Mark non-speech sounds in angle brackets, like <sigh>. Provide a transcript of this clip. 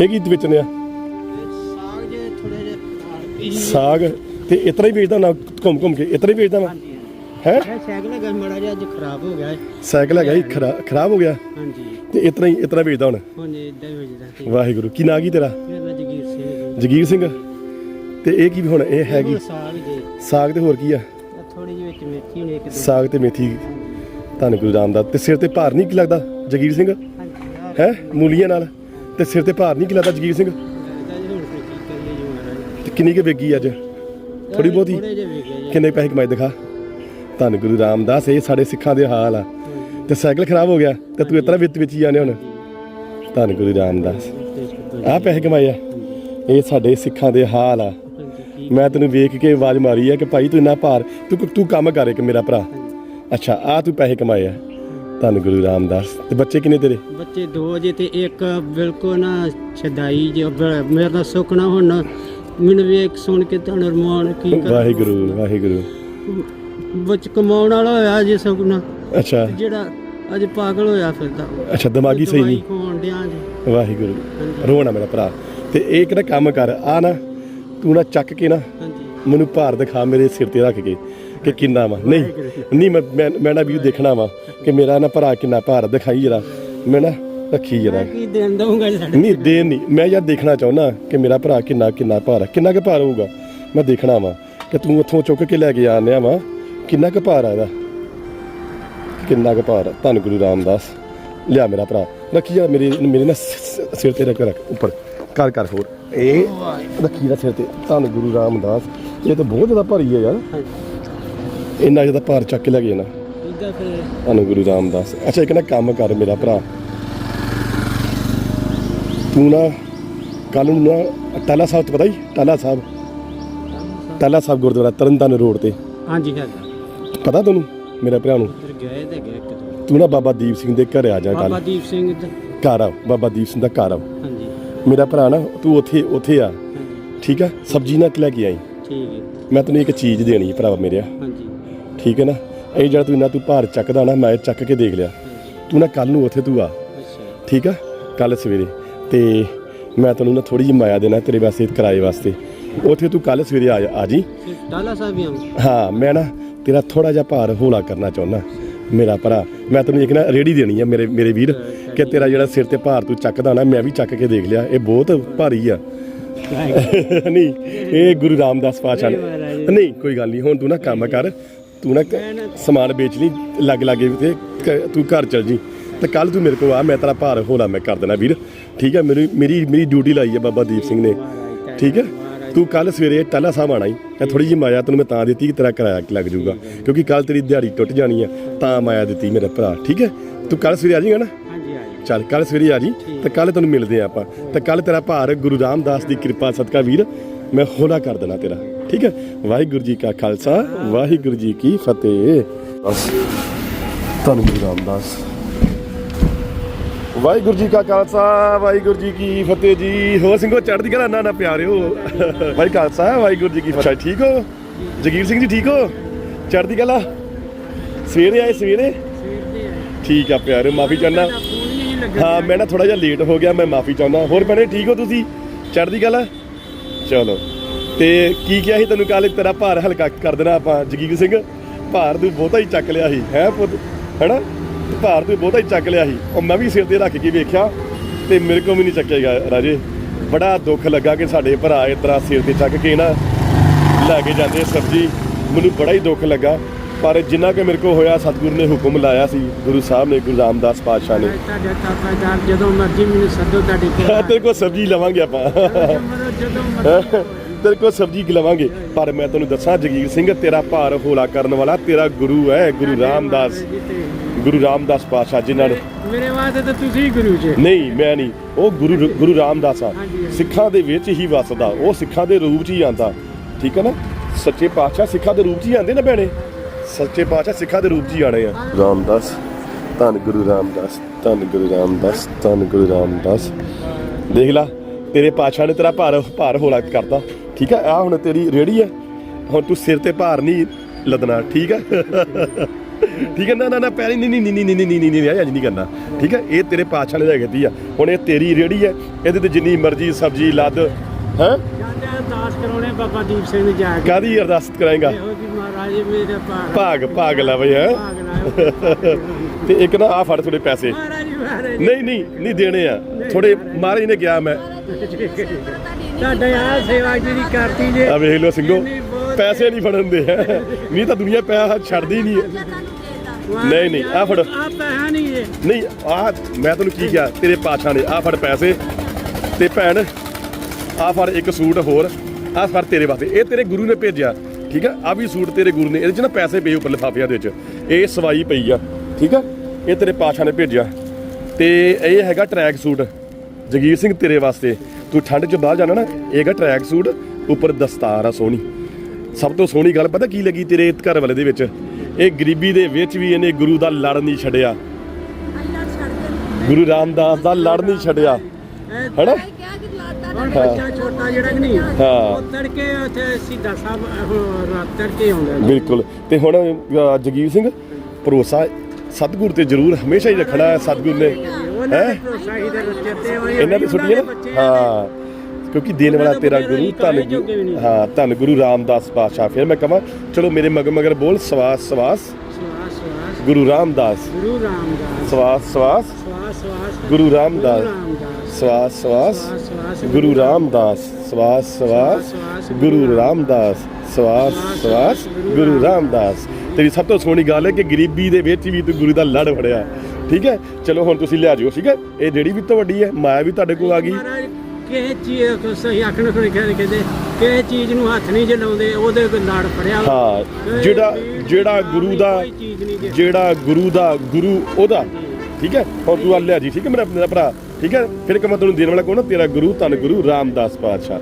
ਇਹ ਕੀ ਵੇਚਣੇ ਆ? ਸਾਗ ਜੇ ਥੋੜੇ ਜਿਹੇ ਸਾਗ ਤੇ ਇਤਨਾ ਹੀ ਵੇਚਦਾ ਨਾ ਘੁੰਮ ਘੁੰਮ ਕੇ। ਇਤਨਾ ਹੀ ਵੇਚਦਾ ਹਾਂਜੀ ਹੈ? ਸਾਈਕਲ ਹੈਗਾ ਮੜਾ ਜਿਹਾ ਅੱਜ ਖਰਾਬ ਹੋ ਗਿਆ। ਹੈ। ਸਾਈਕਲ ਹੈਗਾ ਹੀ ਖਰਾ- ਖਰਾਬ ਹੋ ਗਿਆ? ਹਾਂਜੀ। ਤੇ ਇਤਨਾ ਹੀ ਇਤਨਾ ਵੇਚਦਾ ਹੁਣ? ਇਦਾਂ ਹੀ ਵਾਹਿਗੁਰੂ ਕੀ ਨਾਂ ਕੀ ਤੇਰਾ? ਮੈਂ ਜਗੀਰ ਸਿੰਘ ਜਗੀਰ ਸਿੰਘ। ਤੇ ਇਹ ਕੀ ਹੁਣ ਇਹ ਹੈਗੀ? ਸਾਗ ਜੇ। ਸਾਗ ਤੇ ਹੋਰ ਕੀ ਆ? ਥੋੜੀ ਜਿਹੀ ਵਿੱਚ ਮੇਥੀ ਨੇ ਇੱਕ ਦੋ। ਸਾਗ ਤੇ ਮੇਥੀ। ਧੰਨ ਗੁਰੂ ਰਾਮਦਾਸ। ਤੇ ਸਿਰ ਤੇ ਭਾਰ ਨਹੀਂ ਕੀ ਲੱਗਦਾ ਜਗੀਰ ਸਿੰਘ? ਹੈ? ਮੂਲੀਆਂ ਨਾਲ? ਤੇ ਸਿਰ ਤੇ ਭਾਰ ਨਹੀਂ ਕੀ ਲੱਗਦਾ ਜਗੀਰ ਸਿੰਘ? ਕੀ ਤੇ ਕਿੰਨੀ ਕੁ ਵੇਗੀ ਅੱਜ? ਥੋੜੀ ਬਹੁਤੀ? ਕਿੰਨੇ ਪੈਸੇ ਕਮਾਏ ਦਿਖਾ। ਧੰਨ ਗੁਰੂ ਰਾਮਦਾਸ ਇਹ ਸਾਡੇ ਸਿੱਖਾਂ ਦੇ ਹਾਲ ਆ। ਤੇ ਸਾਈਕਲ ਖਰਾਬ ਹੋ ਗਿਆ ਤੇ ਤੂੰ ਇਤਨਾ ਵਿੱਚ ਵਿੱਚ ਹੀ ਜਾਂਦੇ ਹੁਣ। ਧੰਨ ਗੁਰੂ ਰਾਮਦਾਸ। ਆਹ ਪੈਸੇ ਕਮਾਏ ਆ। ਇਹ ਸਾਡੇ ਸਿੱਖਾਂ ਦੇ ਹਾਲ ਆ। ਮੈਂ ਤੈਨੂੰ ਵੇਖ ਕੇ ਆਵਾਜ਼ ਮਾਰੀ ਆ ਕਿ ਭਾਈ ਤੂੰ ਇੰਨਾ ਭਾਰ ਤੂੰ ਤੂੰ ਕੰਮ ਕਰ ਇੱਕ ਮੇਰਾ ਭਰਾ। ਅੱਛਾ ਆ ਤੂੰ ਪੈਸੇ ਕਮਾਏ ਆ। ਧੰਨ ਗੁਰੂ ਰਾਮਦਾਸ। ਤੇ ਬੱਚੇ ਕਿੰਨੇ ਤੇਰੇ? ਬੱਚੇ ਦੋ ਜੇ ਤੇ ਇੱਕ ਬਿਲਕੁਲ ਨਾ ਛਦਾਈ ਜੇ ਮੇਰਾ ਤਾਂ ਸੁੱਕਣਾ ਹੁਣ। ਮੈਨੂੰ ਵੇਖ ਸੁਣ ਕੇ ਤੁਹਾਨੂੰ ਰਮਾਨ ਕੀ ਕਰ। ਵਾਹਿਗੁਰੂ ਵਾਹਿਗੁਰੂ। ਬੱਚ ਕਮਾਉਣ ਵਾਲਾ ਹੋਇਆ ਜੇ ਸੁੱਕਣਾ ਅੱਛਾ। ਜਿਹੜਾ ਅੱਜ ਪਾਗਲ ਹੋਇਆ ਫਿਰਦਾ। ਅੱਛਾ ਦਿਮਾਗੀ ਸਹੀ ਨਹੀਂ। ਖੋਣ ਡਿਆਂ ਜੀ। ਵਾਹਿਗੁਰੂ ਰੋਣਾ ਮੇਰਾ ਭਰਾ। ਤੇ ਇਹ ਕਿਹੜਾ ਕੰਮ ਕਰ ਆ ਨਾ ਤੂੰ ਨਾ ਚੱਕ ਕੇ ਨਾ ਮੈਨੂੰ ਭਾਰ ਦਿਖਾ ਮੇਰੇ ਸਿਰ ਤੇ ਰੱਖ ਕੇ। ਕਿ ਕਿੰਨਾ ਵਾ? ਨਹੀਂ ਨਹੀਂ ਮੈਂ ਮੈਂ- ਮੈਂ ਨਾ ਵੀ ਦੇਖਣਾ ਵਾ ਕਿ ਮੇਰਾ ਨਾ ਭਰਾ ਕਿੰਨਾ ਭਾਰ ਦਿਖਾਈ ਜਰਾ। ਮੈਂ ਨਾ ਰੱਖੀ ਜਰਾ। ਕੀ ਦੇਣ ਦਊਂਗਾ ਜੀ ਸਾਡੇ ਨਹੀਂ ਦੇ ਨਹੀਂ। ਮੈਂ ਯਾਰ ਦੇਖਣਾ ਚਾਹੁੰਦਾ ਕਿ ਮੇਰਾ ਭਰਾ ਕਿੰਨਾ ਕਿੰਨਾ ਭਾਰ ਆ। ਕਿੰਨਾ ਕੁ ਭਾਰ ਹੋਊਗਾ? ਮੈਂ ਦੇਖਣਾ ਵਾ ਕਿ ਤੂੰ ਉੱਥੋਂ ਚੁੱਕ ਕੇ ਲੈ ਕੇ ਆਨਿਆ ਵਾ। ਕਿੰਨਾ ਕੁ ਭਾਰ ਆ ਇਹਦਾ? ਕਿੰਨਾ ਕੁ ਭਾਰ ਆ? ਧੰਨ ਗੁਰੂ ਰਾਮਦਾਸ। ਲਿਆ ਮੇਰਾ ਭਰਾ। ਰੱਖੀ ਜਾ ਮੇਰੇ ਮੇਰੇ ਨਾ ਸ- ਸ- ਸਿਰ ਤੇ ਰੱਖ ਰੱਖ ਉੱਪਰ। ਕਰ ਕਰ ਹੋਰ। ਇਹ ਰੱਖੀ ਦਾ ਸਿਰ ਤੇ। ਧੰਨ ਗੁਰੂ ਰਾਮਦਾਸ। ਇਹ ਤਾਂ ਬਹੁਤ ਜ਼ਿਆਦਾ ਭਾਰੀ ਹੈ ਯਾਰ। ਇੰਨਾ ਜ਼ਿਆਦਾ ਭਾਰ ਚੱਕ ਕੇ ਲੈ ਕੇ ਜਾਣਾ ਇਦਾਂ ਫਿਰ ਗੁਰੂ ਰਾਮਦਾਸ। ਅੱਛਾ ਇੱਕ ਨਾ ਕੰਮ ਕਰ ਮੇਰਾ ਭਰਾ। ਤੂੰ ਨਾ ਕੱਲ ਨੂੰ ਨਾ ਟਾਲਾ ਸਾਹਿਬ ਤੋਂ ਪਤਾ ਹੀ ਟਾਲਾ ਸਾਹਿਬ। ਟਾਲਾ ਸਾਹਿਬ ਗੁਰਦੁਆਰਾ ਤਰਨਤਾਰਨ ਰੋਡ ਤੇ। ਹਾਂਜੀ ਹੈਗਾ ਪਤਾ ਤੈਨੂੰ ਮੇਰੇ ਭਰਾ ਨੂੰ? ਗਏ ਤੇ ਗਏ ਇੱਕ ਦੋ। ਤੂੰ ਨਾ ਬਾਬਾ ਦੀਪ ਸਿੰਘ ਦੇ ਘਰ ਆ ਜਾ ਬਾਬਾ ਕੱਲ ਦੀਪ ਸਿੰਘ ਦਾ ਘਰ ਆ ਬਾਬਾ ਦੀਪ ਸਿੰਘ ਦਾ ਘਰ ਆ ਹਾਂਜੀ। ਮੇਰਾ ਭਰਾ ਨਾ ਤੂੰ ਉੱਥੇ ਉੱਥੇ ਆ। ਹਾਂਜੀ। ਠੀਕ ਆ? ਸਬਜ਼ੀ ਨਾ ਲੈ ਕੇ ਆਈ। ਠੀਕ ਹੈ। ਮੈਂ ਤੈਨੂੰ ਇੱਕ ਚੀਜ਼ ਦੇਣੀ ਭਰਾਵਾ ਮੇਰਿਆ ਹਾਂਜੀ। ਠੀਕ ਹੈ ਨਾ? ਇਹ ਜਿਹੜਾ ਤੂੰ ਇੰਨਾ ਤੂੰ ਭਾਰ ਚੱਕਦਾ ਨਾ ਮੈਂ ਚੱਕ ਕੇ ਦੇਖ ਲਿਆ। ਤੂੰ ਨਾ ਕੱਲ ਨੂੰ ਉੱਥੇ ਤੂੰ ਆ। ਠੀਕ ਆ? ਕੱਲ ਸਵੇਰੇ। ਤੇ ਮੈਂ ਤੈਨੂੰ ਨਾ ਥੋੜੀ ਜਿਹੀ ਮਾਇਆ ਦੇਣਾ ਤੇਰੇ ਵਾਸਤੇ ਕਿਰਾਏ ਵਾਸਤੇ। ਉੱਥੇ ਤੂੰ ਕੱਲ ਸਵੇਰੇ ਆ ਆ ਜੀ। ਟਾਲਾ ਸਾਹਿਬ ਵੀ ਆਉਂ ਹਾਂ ਮੈਂ ਨਾ ਤੇਰਾ ਥੋੜਾ ਜਿਹਾ ਭਾਰ ਹੌਲਾ ਕਰਨਾ ਚਾਹੁੰਦਾ। ਮੇਰਾ ਭਰਾ ਮੈਂ ਤੈਨੂੰ ਇੱਕ ਨਾ ਰੇੜੀ ਦੇਣੀ ਆ ਮੇਰੇ ਮੇਰੇ ਵੀਰ ਕਿ ਤੇਰਾ ਜਿਹੜਾ ਸਿਰ ਤੇ ਭਾਰ ਤੂੰ ਚੱਕਦਾ ਨਾ ਮੈਂ ਵੀ ਚੱਕ ਕੇ ਦੇਖ ਲਿਆ। ਇਹ ਬਹੁਤ ਭਾਰੀ ਆ। <laughs> ਨਹੀਂ ਇਹ ਗੁਰੂ ਰਾਮਦਾਸ ਪਾਤਸ਼ਾਹ ਨੇ। ਨਹੀਂ ਕੋਈ ਗੱਲ ਨਹੀਂ ਹੁਣ ਤੂੰ ਨਾ ਕੰਮ ਕਰ। ਤੂੰ ਨਾ ਕ- ਸਮਾਨ ਵੇਚ ਲਈ ਲੱਗ ਲਾਗੇ ਤੇ ਕ- ਤੂੰ ਘਰ ਚਲ ਜੀ। ਤੇ ਕੱਲ ਤੂੰ ਮੇਰੇ ਕੋਲ ਆ ਮੈਂ ਤੇਰਾ ਭਾਰ ਹੌਲਾ ਮੈਂ ਕਰ ਦੇਣਾ ਵੀਰ। ਠੀਕ ਹੈ ਮੇਰੀ ਮੇਰੀ ਮੇਰੀ ਡਿਊਟੀ ਲਾਈ ਹੈ ਬਾਬਾ ਦੀਪ ਸਿੰਘ ਨੇ। ਠੀਕ ਹੈ ਤੂੰ ਕੱਲ ਸਵੇਰੇ ਟਾਲਾ ਸਾਹਿਬ ਆਣਾ ਹੀ ਇਹ ਥੋੜੀ ਜਿਹੀ ਮਾਇਆ ਤੈਨੂੰ ਮੈਂ ਤਾਂ ਦਿੱਤੀ ਕਿ ਤੇਰਾ ਕਿਰਾਇਆ ਲੱਗ ਜਾਊਗਾ। ਕਿਉਂਕਿ ਕੱਲ ਤੇਰੀ ਦਿਹਾੜੀ ਟੁੱਟ ਜਾਣੀ ਹੈ ਤਾਂ ਮਾਇਆ ਦਿੱਤੀ ਮੇਰੇ ਭਰਾ। ਠੀਕ ਹੈ ਤੂੰ ਕੱਲ ਸਵੇਰੇ ਆ ਜਾਏਗਾ ਨਾ ਹਾਂਜੀ ਹਾਂਜੀ ਚੱਲ ਕੱਲ ਸਵੇਰੇ ਆ ਜੀ ਤੇ ਕੱਲ ਤੈਨੂੰ ਮਿਲਦੇ ਆ ਆਪਾਂ। ਤੇ ਕੱਲ ਤੇਰਾ ਭਾਰ ਗੁਰੂ ਰਾਮਦਾਸ ਦੀ ਕਿਰਪਾ ਸਦਕਾ ਵੀਰ। ਮੈਂ ਹੋਲਾ ਕਰ ਦੇਣਾ ਤੇਰਾ। ਠੀਕ ਹੈ? ਵਾਹਿਗੁਰੂ ਜੀ ਕਾ ਖਾਲਸਾ ਵਾਹਿਗੁਰੂ ਜੀ ਕੀ ਫਤਿਹ। ਬਸ ਧੰਨ ਗੁਰੂ ਰਾਮਦਾਸ। ਵਾਹਿਗੁਰੂ ਜੀ ਕਾ ਖਾਲਸਾ ਵਾਹਿਗੁਰੂ ਜੀ ਕੀ ਫਤਿਹ ਜੀ। ਹੋ ਸਿੰਘੋ ਚੜ੍ਹਦੀ ਕਲਾ ਨਾ ਨਾ ਪਿਆਰਿਓ। ਵਾਹਿ ਖਾਲਸਾ ਵਾਹਿਗੁਰੂ ਜੀ ਕੀ ਫਤਿਹ। ਠੀਕ ਹੋ? ਜਗੀਰ ਸਿੰਘ ਜੀ ਠੀਕ ਹੋ? ਚੜ੍ਹਦੀ ਕਲਾ? ਸਵੇਰੇ ਆਏ ਸਵੇਰੇ? ਠੀਕ ਆ ਪਿਆਰਿਓ ਮਾਫੀ ਚਾਹੁੰਦਾ। ਹਾਂ ਮੈਂ ਨਾ ਥੋੜਾ ਜਿਹਾ ਲੇਟ ਹੋ ਗਿਆ ਮੈਂ ਮਾਫੀ ਚਾਹੁੰਦਾ। ਹੋਰ ਭੈਣੇ ਠੀਕ ਹੋ ਤੁਸੀਂ? ਚੜ੍ਹਦੀ ਗੱਲ ਚਲੋ। ਤੇ ਕੀ ਕਿਹਾ ਸੀ ਤੈਨੂੰ ਕੱਲ ਤੇਰਾ ਭਾਰ ਹਲਕਾ ਕਰ ਦੇਣਾ ਆਪਾਂ ਜਗੀਰ ਸਿੰਘ। ਭਾਰ ਤੂੰ ਬਹੁਤਾ ਹੀ ਚੱਕ ਲਿਆ ਸੀ ਹੈ ਪੁੱਤ? ਹੈਨਾ? ਭਾਰ ਤੂੰ ਬਹੁਤਾ ਹੀ ਚੱਕ ਲਿਆ ਸੀ। ਉਹ ਮੈਂ ਵੀ ਸਿਰ ਤੇ ਰੱਖ ਕੇ ਵੇਖਿਆ ਤੇ ਮੇਰੇ ਕੋਲ ਵੀ ਨਹੀਂ ਚੱਕੇਗਾ ਰਾਜੇ। ਬੜਾ ਦੁੱਖ ਲੱਗਾ ਕਿ ਸਾਡੇ ਭਰਾ ਇਸ ਤਰ੍ਹਾਂ ਸਿਰ ਤੇ ਚੱਕ ਕੇ ਨਾ ਲੈ ਕੇ ਜਾਂਦੇ ਸਬਜ਼ੀ। ਮੈਨੂੰ ਬੜਾ ਹੀ ਦੁੱਖ ਲੱਗਾ। ਪਰ ਜਿੰਨਾ ਕਿ ਮੇਰੇ ਕੋਲ ਹੋਇਆ ਸਤਿਗੁਰੂ ਨੇ ਹੁਕਮ ਲਾਇਆ ਸੀ। ਗੁਰੂ ਸਾਹਿਬ ਨੇ ਗੁਰੂ ਰਾਮਦਾਸ ਪਾਤਸ਼ਾਹ ਨੇ। ਜਦੋਂ ਮਰਜ਼ੀ ਮੈਨੂੰ ਸੱਦੋ ਤੁਹਾਡੇ ਕੋਲ। ਤੇਰੇ ਕੋਲ ਸਬਜ਼ੀ ਲਵਾਂਗੇ ਆਪਾਂ। ਤੇਰੇ ਕੋਲ ਸਬਜ਼ੀ ਲਵਾਂਗੇ? ਪਰ ਮੈਂ ਤੈਨੂੰ ਦੱਸਾਂ ਜਗੀਰ ਸਿੰਘ ਤੇਰਾ ਭਾਰ ਹੌਲਾ ਕਰਨ ਵਾਲਾ ਤੇਰਾ ਗੁਰੂ ਹੈ ਗੁਰੂ ਰਾਮਦਾਸ ਗੁਰੂ ਰਾਮਦਾਸ ਪਾਤਸ਼ਾਹ ਜਿਨ੍ਹਾਂ ਨੇ ਮੇਰੇ ਵਾਸਤੇ ਤਾਂ ਤੁਸੀਂ ਗੁਰੂ ਜੀ। ਨਹੀਂ ਮੈਂ ਨਹੀਂ ਉਹ ਗੁਰੂ ਗੁਰੂ ਰਾਮਦਾਸ ਆ। ਸਿੱਖਾਂ ਦੇ ਵਿੱਚ ਹੀ ਵਸਦਾ ਉਹ ਸਿੱਖਾਂ ਦੇ ਰੂਪ 'ਚ ਹੀ ਆਂਦਾ। ਠੀਕ ਹੈ ਨਾ? ਸੱਚੇ ਪਾਤਸ਼ਾਹ ਸਿੱਖਾਂ ਦੇ ਰੂਪ 'ਚ ਹੀ ਆਂਦੇ ਨਾ ਭੈਣੇ? ਸੱਚੇ ਪਾਤਸ਼ਾਹ ਸਿੱਖਾਂ ਦੇ ਰੂਪ 'ਚ ਹੀ ਆਣੇ ਆ। ਰਾਮਦਾਸ ਧੰਨ ਗੁਰੂ ਰਾਮਦਾਸ ਧੰਨ ਗੁਰੂ ਰਾਮਦਾਸ ਧੰਨ ਗੁਰੂ ਰਾਮਦਾਸ। ਦੇਖ ਲਾ ਤੇਰੇ ਪਾਤਸ਼ਾਹ ਨੇ ਤੇਰਾ ਭਾਰ ਭਾਰ ਹੌਲਾ ਕਰਤਾ। ਠੀਕ ਹੈ ਆ ਹੁਣ ਤੇਰੀ ਰੇੜੀ ਹੈ ਹੁਣ ਤੂੰ ਸਿਰ ਤੇ ਭਾਰ ਨਹੀਂ ਲੱਦਣਾ ਠੀਕ ਹੈ ਠੀਕ ਹੈ ਨਾ ਨਾ ਨਾ ਪੈਰੀ ਨਹੀਂ ਨਹੀਂ ਨਹੀਂ ਨਹੀਂ ਨਹੀਂ ਨਹੀਂ ਨਹੀਂ ਅੱਜ ਨਹੀਂ ਕਰਨਾ। ਠੀਕ ਹੈ ਇਹ ਤੇਰੇ ਪਾਛਾ ਨੇ ਹੈਗੀ ਆ। ਹੁਣ ਇਹ ਤੇਰੀ ਰੇੜੀ ਹੈ ਇਹਦੇ ਤੇ ਜਿੰਨੀ ਮਰਜ਼ੀ ਸਬਜ਼ੀ ਲੱਦ ਹੈ? ਜਾਂਦੇ ਅਰਦਾਸ ਕਰਾਉਣੇ ਬਾਬਾ ਦੀਪ ਸਿੰਘ ਨੂੰ ਜਾ ਕੇ। ਕਾਦੀ ਅਰਦਾਸ ਕਰਾਏਗਾ? ਇਹੋ ਮਹਾਰਾਜ ਮੇਰੇ ਭਾਗ ਭਾਗ ਭਾਗ ਲੈ ਬਈ ਹੈ? ਤੇ ਇੱਕ ਨਾ ਆ ਫੜ ਥੋੜੇ ਪੈਸੇ। ਨਹੀਂ ਨਹੀਂ ਨਹੀਂ ਦੇਣੇ ਆ। ਥੋੜੇ ਮਹਾਰਾਜ ਨੇ ਕਿਹਾ ਮੈਂ। ਤੁਹਾਡੇ ਆ ਸੇਵਾ ਜਿਹੜੀ ਕਰਤੀ ਜੇ ਆ ਵੇਖ ਲਓ ਸਿੰਘੋ ਪੈਸੇ ਨਹੀਂ ਫੜਨ ਦੇ। ਨਹੀਂ ਤਾਂ ਦੁਨੀਆ ਪੈਸਾ ਛੱਡਦੀ ਨਹੀਂ ਹੈ। ਨਹੀਂ, ਨਹੀਂ, ਆਹ ਫੜੋ। ਆ ਪੈਸਾ ਨਹੀਂ ਜੇ ਨਹੀਂ ਆ ਮੈਂ ਤੈਨੂੰ ਕੀ ਕਿਹਾ ਤੇਰੇ ਪਾਛਾ ਨੇ ਆ ਫੜ ਪੈਸੇ। ਤੇ ਭੈਣ ਆ ਫੜ ਇੱਕ ਸੂਟ ਹੋਰ ਆ ਫੜ ਤੇਰੇ ਵਾਸਤੇ। ਇਹ ਤੇਰੇ ਗੁਰੂ ਨੇ ਭੇਜਿਆ ਠੀਕ ਆ? ਆ ਵੀ ਸੂਟ ਤੇਰੇ ਗੁਰੂ ਨੇ ਇਹਦੇ ਚ ਨਾ ਪੈਸੇ ਪਏ ਉੱਪਰ ਲਿਫਾਫਿਆਂ ਦੇ ਵਿੱਚ ਇਹ ਸਵਾਈ ਪਈ ਆ ਠੀਕ ਆ? ਇਹ ਤੇਰੇ ਪਾਛਾ ਨੇ ਭੇਜਿਆ। ਤੇ ਇਹ ਹੈਗਾ ਟਰੈਕ ਸੂਟ। ਜਗੀਰ ਸਿੰਘ ਤੇਰੇ ਵਾਸਤੇ। ਤੂੰ ਠੰਡ ਚ ਬਾਹਰ ਜਾਣਾ ਨਾ ਇਹ ਹੈਗਾ ਟਰੈਕ ਸੂਟ ਉੱਪਰ ਦਸਤਾਰ ਆ ਸੋਹਣੀ। ਸਭ ਤੋਂ ਸੋਹਣੀ ਗੱਲ ਪਤਾ ਕੀ ਲੱਗੀ ਤੇਰੇ ਘਰ ਵਾਲੇ ਦੇ ਵਿੱਚ? ਇਹ ਗਰੀਬੀ ਦੇ ਵਿੱਚ ਵੀ ਇਹਨੇ ਗੁਰੂ ਦਾ ਲੜ ਨਹੀਂ ਛੱਡਿਆ। ਗੁਰੂ ਰਾਮਦਾਸ ਦਾ ਲੜ ਨਹੀਂ ਛੱਡਿਆ। ਹੈਨਾ? ਹੁਣ ਬੱਚਾ ਛੋਟਾ ਜਿਹੜਾ ਕਿ ਨਹੀਂ ਹਾਂ। ਉਹ ਤੜਕੇ ਉੱਥੇ ਸਿੱਧਾ ਸਾਹਿਬ ਉਹ ਰਾਤ ਤੜਕੇ ਆਉਂਦਾ ਬਿਲਕੁਲ। ਤੇ ਹੁਣ ਜਗੀਰ ਸਿੰਘ ਭਰੋਸਾ ਸਤਿਗੁਰ ਤੇ ਜ਼ਰੂਰ ਹਮੇਸ਼ਾ ਹੀ ਰੱਖਣਾ ਹੈ ਸਤਿਗੁਰ ਨੇ। ਉਹਨਾਂ ਦੇ ਭਰੋਸਾ ਹੀ ਦੇ ਬੱਚੇ ਤੇ ਹੋਏ ਇਹਨਾਂ ਦੀ ਛੁੱਟੀਆਂ ਨਾ? ਹਾਂ ਕਿਉਂਕਿ ਦੇਣ ਵਾਲਾ ਤੇਰਾ ਗੁਰੂ ਧੰਨ ਗੁਰੂ ਹਾਂ ਧੰਨ ਗੁਰੂ ਰਾਮਦਾਸ ਪਾਤਸ਼ਾਹ। ਫਿਰ ਮੈਂ ਕਹਾਂ ਚਲੋ ਮੇਰੇ ਮਗਰ ਮਗਰ ਬੋਲ ਸਵਾਸ ਸਵਾਸ। ਗੁਰੂ ਰਾਮਦਾਸ। ਗੁਰੂ ਰਾਮਦਾਸ। ਸਵਾਸ ਸਵਾਸ। ਸਵਾਸ ਸਵਾਸ। ਗੁਰੂ ਰਾਮਦਾਸ। ਰਾਮਦਾਸ। ਸਵਾਸ ਸਵਾਸ। ਸਵਾਸ ਸਵਾਸ। ਗੁਰੂ ਰਾਮਦਾਸ। ਸਵਾਸ ਸਵਾਸ। ਗੁਰੂ ਰਾਮਦਾਸ। ਸਵਾਸ ਸਵਾਸ ਗੁਰੂ ਰਾਮਦਾਸ। ਤੇਰੀ ਸਭ ਤੋਂ ਸੋਹਣੀ ਗੱਲ ਹੈ ਕਿ ਗਰੀਬੀ ਦੇ ਵਿੱਚ ਵੀ ਤੂੰ ਗੁਰੂ ਦਾ ਲੜ ਫੜਿਆ। ਠੀਕ ਹੈ? ਚਲੋ ਹੁਣ ਤੁਸੀਂ ਲਿਆ ਜਿਓ ਠੀਕ ਹੈ? ਇਹ ਜਿਹੜੀ ਵੀ ਤੋਂ ਵੱਡੀ ਹੈ ਮਾਇਆ ਵੀ ਤੁਹਾਡੇ ਕੋਲ ਆ ਗਈ। ਮਹਾਰਾਜ ਕਿਸੇ ਚੀਜ਼ ਕੋ ਸਹੀ ਆਖਣ ਕੋਈ ਕਹਿੰਦੇ ਕਿਸੇ ਚੀਜ਼ ਨੂੰ ਹੱਥ ਨਹੀਂ ਜਲਾਉਂਦੇ ਉਹਦੇ ਕੋਲ ਲਾੜ ਫੜਿਆ। ਹਾਂ ਜਿਹੜਾ ਜਿਹੜਾ ਗੁਰੂ ਦਾ ਜਿਹੜਾ ਗੁਰੂ ਦਾ ਗੁਰੂ ਉਹਦਾ ਠੀਕ ਹੈ? ਹੁਣ ਤੂੰ ਆ ਲਿਆ ਜੀ ਠੀਕ ਹੈ ਮੇਰਾ ਮੇਰਾ ਭਰਾ? ਠੀਕ ਹੈ? ਫਿਰ ਕਿ ਮੈਂ ਤੁਹਾਨੂੰ ਦੇਣ ਵਾਲਾ ਕੋਣ ਤੇਰਾ ਗੁਰੂ ਧੰਨ ਗੁਰੂ ਰਾਮਦਾਸ ਪਾਤਸ਼ਾਹ।